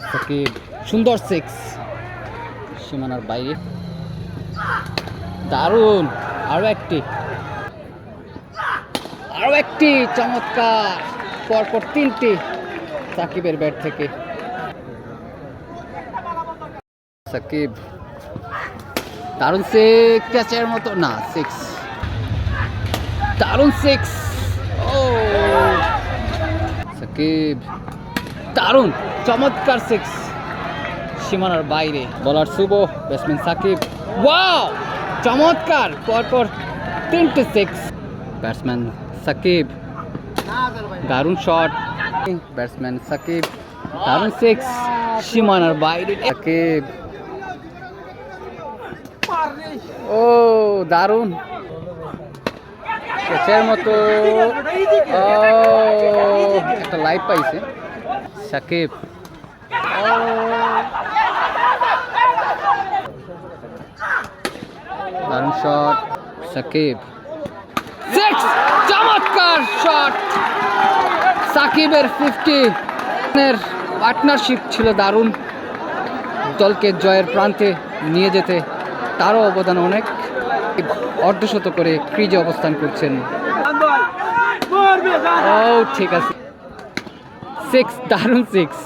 সাকিব সুন্দর সিক্স সীমানার বাইরে। দারুণ। আরও একটি। আরও একটি। চমৎকার। পরপর তিনটি সাকিবের ব্যাট থেকে। সাকিব। দারুণ সিক্স ক্যাচের মতো। না সিক্স দারুণ সিক্স ও। সাকিব। দারুণ, চমৎকার সিক্স সীমানার বাইরে বলার শুভ ব্যাটসম্যান সাকিব। ওয়াও চমৎকার, পরপর তিনটে সিক্স ব্যাটসম্যান সাকিব। দারুণ শট ব্যাটসম্যান সাকিব, দারুণ সিক্স সীমানার বাইরে, সাকিব। ও, দারুণ। ক্যাচের মতো। একটা লাইভ পাইছে। সাকিব। দারুণ শট সাকিব। চমৎকার শট সাকিবের ফিফটি এর পার্টনারশিপ ছিল দারুণ। দলকে জয়ের প্রান্তে নিয়ে যেতে তারও অবদান অনেক। অর্ধশত করে ক্রিজে অবস্থান করছেন। ও ঠিক আছে। সিক্স দারুণ সিক্স